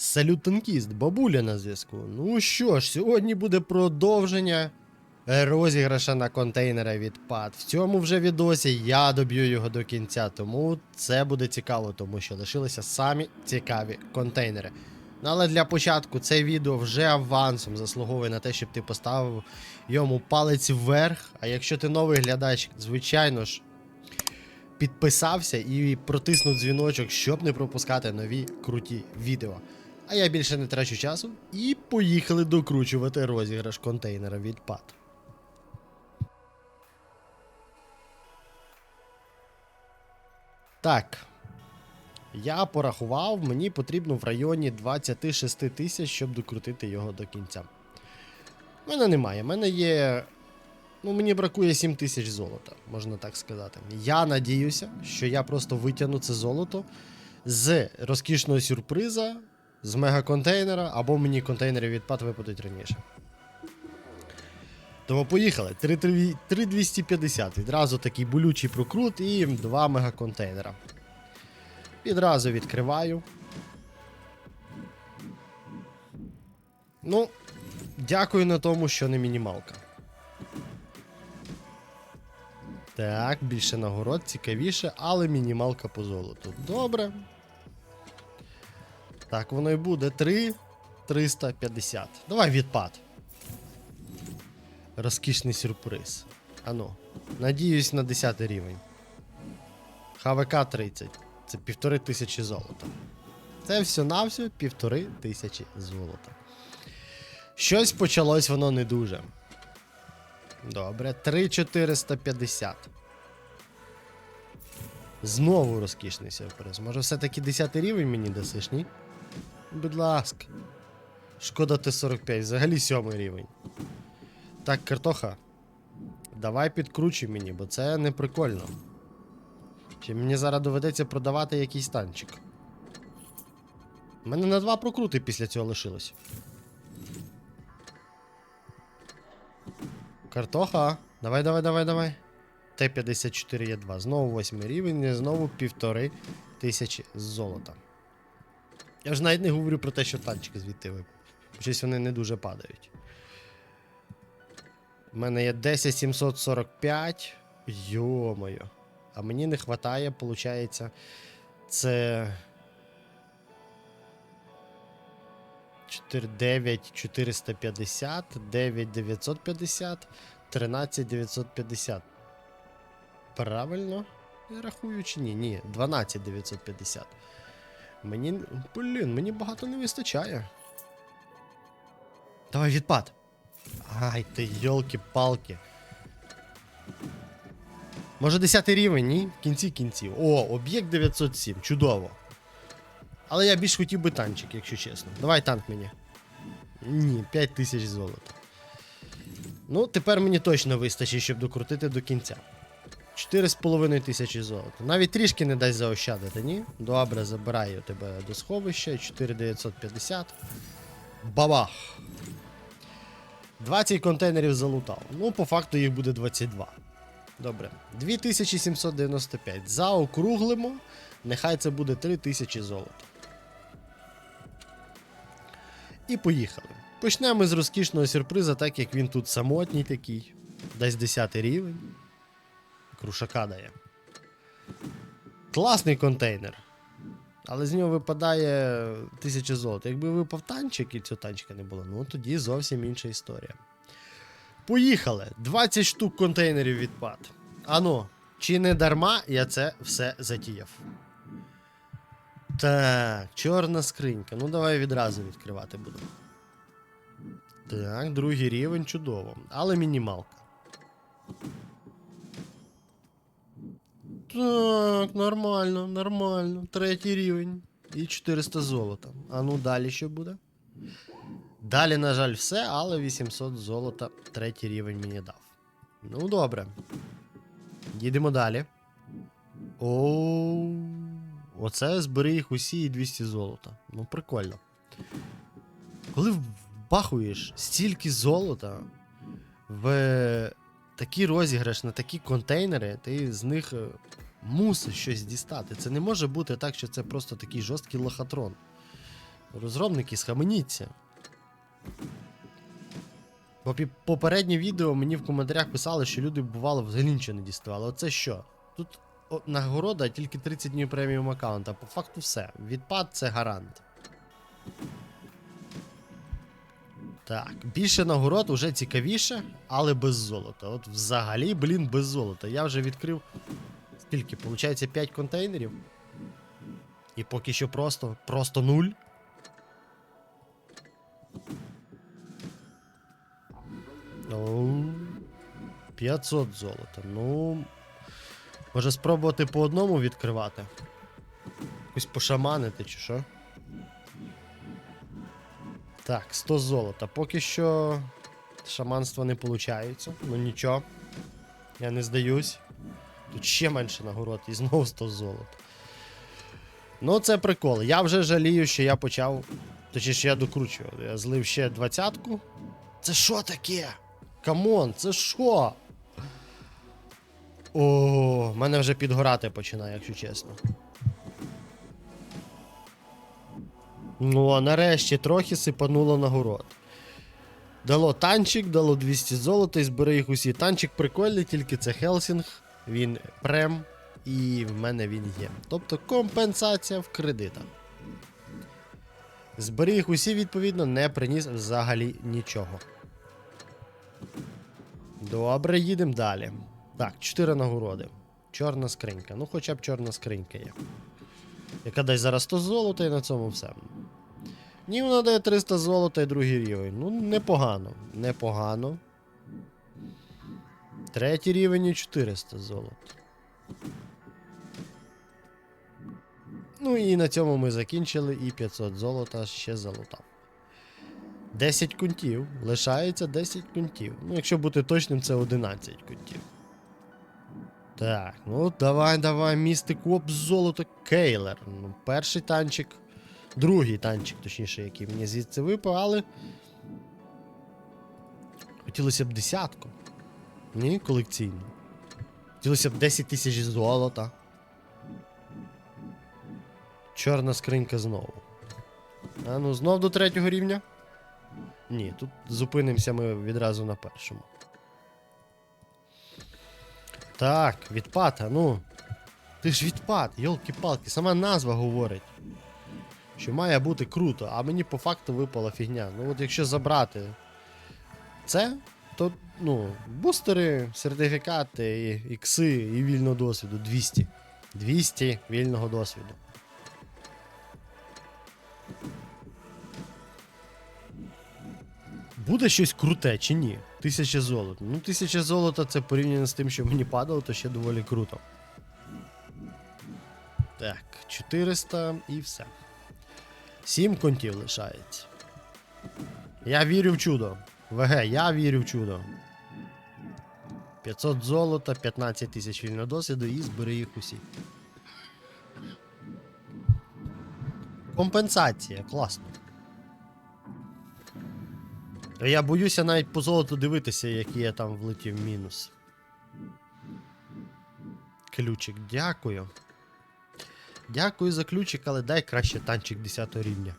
Салют танкіст, бабуля на зв'язку. Ну що ж, сьогодні буде продовження розіграша на контейнера від ПАД. В цьому вже відосі я доб'ю його до кінця, тому це буде цікаво, тому що лишилися самі цікаві контейнери. Ну але для початку це відео вже авансом заслуговує на те, щоб ти поставив йому палець вверх. А якщо ти новий глядач, звичайно ж, підписався і протиснув дзвіночок, щоб не пропускати нові круті відео. А я більше не трачу часу і поїхали докручувати розіграш контейнера від ПАД. Так. Я порахував, мені потрібно в районі 26 тисяч, щоб докрутити його до кінця. У мене немає. У мене є. Ну, мені бракує 7 тисяч золота, можна так сказати. Я надіюся, що я просто витягну це золото з розкішного сюрприза, з мегаконтейнера, або мені контейнери відпад випадуть раніше. Тому поїхали. 3250. Відразу такий болючий прокрут і два мегаконтейнера. Відразу відкриваю. Ну, дякую на тому, що не мінімалка. Так, більше нагород, цікавіше, але мінімалка по золоту. Добре. Так, воно і буде 3 350. Давай відпад. Розкішний сюрприз. Ану. Надіюсь на 10 рівень. ХВК 30. Це півтори тисячі золота. Це все на все півтори тисячі золота. Щось почалось воно не дуже. Добре, 3450. Знову розкішний сюрприз. Може, все-таки 10 рівень мені дасиш, ні? Будь ласка. Шкода Т-45, взагалі 7 рівень. Так, картоха. Давай підкручуй мені, бо це не прикольно. Чи мені зараз доведеться продавати якийсь танчик? У мене на два прокрути після цього лишилось. Картоха. Давай, давай, давай, давай. Т-54 є 2. Знову 8 рівень, і знову півтори тисячі золота. Я ж навіть не говорю про те, що танчики звідти випав. Щось вони не дуже падають. У мене є 10745. Йо-моє. А мені не вистачає, виходить, це. 4, 9 450, 9 950, 13 950. Правильно? Я рахую чи ні? Ні, 12 950. Мені. Блін, мені багато не вистачає. Давай відпад. Ай, ти йолки-палки. Може 10 рівень, ні? В кінці кінців. О, об'єкт 907, чудово. Але я більш хотів би танчик, якщо чесно. Давай танк мені. Ні, 5 тисяч золота. Ну, тепер мені точно вистачить, щоб докрутити до кінця. 4,5 тисячі золота. Навіть трішки не дасть заощадити, ні? Добре, забираю тебе до сховища. 4950. Бабах! 20 контейнерів залутав. Ну, по факту їх буде 22. Добре. 2795. Заокруглимо. Нехай це буде 3000 золота. І поїхали. Почнемо з розкішного сюрприза, так як він тут самотній такий. Десь 10 рівень. Крушака дає. Класний контейнер. Але з нього випадає 1000 золота. Якби випав танчик і цього танчика не було, ну тоді зовсім інша історія. Поїхали! 20 штук контейнерів відпад. Ану, чи не дарма я це все затіяв? Так, чорна скринька. Ну давай відразу відкривати буду. Так, другий рівень чудово. Але мінімалка. Так, нормально, нормально. Третій рівень. І 400 золота. А ну далі що буде? Далі, на жаль, все, але 800 золота третій рівень мені дав. Ну, добре. Їдемо далі. О, оце збери їх усі і 200 золота. Ну, прикольно. Коли вбахуєш стільки золота в такий розіграш на такі контейнери, ти з них е, мусиш щось дістати. Це не може бути так, що це просто такий жорсткий лохотрон. Розробники, схаменіться. Бо попереднє відео мені в коментарях писали, що люди бувало взагалі нічого не діставали. Оце що? Тут нагорода тільки 30 днів преміум аккаунта. По факту все. Відпад це гарант. Так, більше нагород уже цікавіше, але без золота. От взагалі, блін, без золота. Я вже відкрив. Скільки? Получається 5 контейнерів. І поки що просто, просто нуль. Ну, 500 золота. Ну. Може спробувати по одному відкривати? Якось пошаманити чи що? Так, 100 золота. Поки що шаманство не виходить. Ну нічого. Я не здаюсь. Тут ще менше нагород і знову 100 золота. Ну, це прикол. Я вже жалію, що я почав. Точніше, я докручував. Я злив ще двадцятку. Це що таке? Камон, це що? О, мене вже підгорати починає, якщо чесно. Ну, а нарешті трохи сипануло нагород. Дало танчик, дало 200 золота і збери їх усі. Танчик прикольний, тільки це Хелсінг, він прем, і в мене він є. Тобто компенсація в кредитах. Збери їх усі, відповідно, не приніс взагалі нічого. Добре, їдемо далі. Так, 4 нагороди. Чорна скринька. Ну, хоча б чорна скринька є. Яка дасть зараз 100 золота і на цьому все. Ні, вона дає 300 золота і другий рівень. Ну, непогано. Непогано. Третій рівень і 400 золота. Ну і на цьому ми закінчили, і 500 золота ще залутав. 10 кунтів. Лишається 10 кунтів. Ну, якщо бути точним, це 11 кунтів. Так, ну давай, давай, містик оп, золото Кейлер. Ну, перший танчик. Другий танчик, точніше, який мені звідси випав, але. Хотілося б десятку. Ні, колекційну. Хотілося б 10 тисяч золота. Чорна скринька знову. А ну, знов до третього рівня. Ні, тут зупинимося ми відразу на першому. Так, відпад, а ну. Ти ж відпад, йолки-палки, сама назва говорить. Що має бути круто, а мені по факту випала фігня. Ну от якщо забрати це, то ну, бустери, сертифікати, ікси і вільного досвіду 200. 200 вільного досвіду. Буде щось круте чи ні? Тисяча золота. Ну, тисяча золота це порівняно з тим, що мені падало, то ще доволі круто. Так, 400 і все. 7 контів лишається. Я вірю в чудо. ВГ, я вірю в чудо. 500 золота, 15 тисяч вільного досвіду і збери їх усі. Компенсація, класно. Я боюся навіть по золоту дивитися, який я там влетів мінус. Ключик, дякую. Дякую за ключик, але дай краще танчик 10 рівня.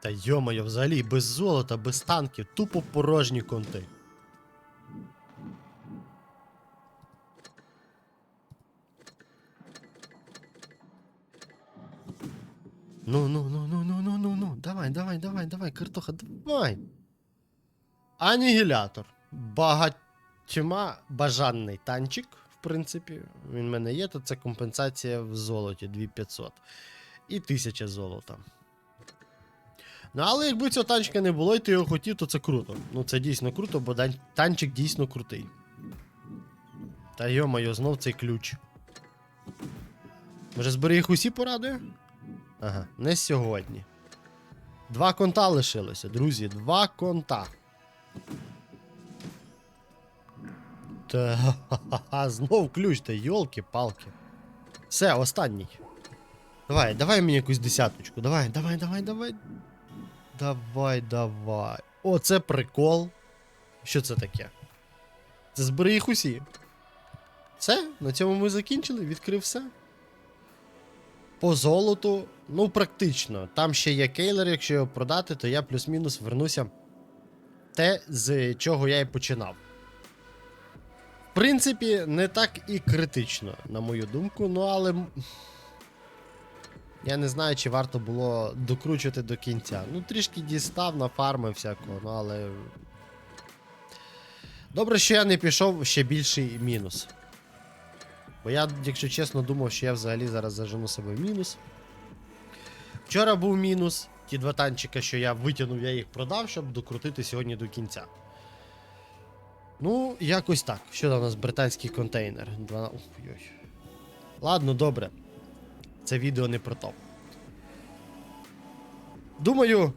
Та йомайо, взагалі, без золота, без танків, тупо порожні конти. Ну, ну, ну, ну, ну, ну, ну, ну. Давай, давай, давай, давай, картоха, давай. Анігілятор. Багатьма бажаний танчик, принципі. Він в мене є, то це компенсація в золоті 2500. І 1000 золота. Ну, але якби цього танчика не було, і ти його хотів, то це круто. Ну, це дійсно круто, бо танчик дійсно крутий. Та йо-моє, знов цей ключ. Може, збери їх усі порадує? Ага, не сьогодні. Два конта лишилося, друзі, два конта. Ха-ха-ха, знов ключ, та йолки-палки. Все, останній. Давай, давай мені якусь десяточку. Давай, давай, давай, давай. Давай, давай. О, це прикол. Що це таке? Це збери їх усі. Все, на цьому ми закінчили, відкрив все. по золоту, ну, практично. Там ще є кейлер, якщо його продати, то я плюс-мінус вернуся те, з чого я і починав. Принципі, не так і критично, на мою думку, ну але. Я не знаю, чи варто було докручувати до кінця. Ну, трішки дістав на фарми всякого, ну але. Добре, що я не пішов ще більший мінус. Бо я, якщо чесно, думав, що я взагалі зараз зажену себе в мінус. Вчора був мінус. Ті два танчика, що я витягнув, я їх продав, щоб докрутити сьогодні до кінця. Ну, якось так. Що там у нас британський контейнер? Два... Ой-ой. Ладно, добре. Це відео не про то. Думаю,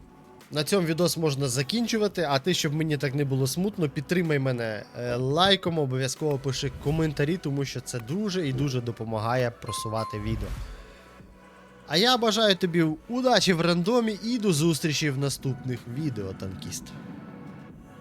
на цьому відос можна закінчувати. А ти, щоб мені так не було смутно, підтримай мене е, лайком, обов'язково пиши коментарі, тому що це дуже і дуже допомагає просувати відео. А я бажаю тобі удачі в рандомі і до зустрічі в наступних відео, танкіст.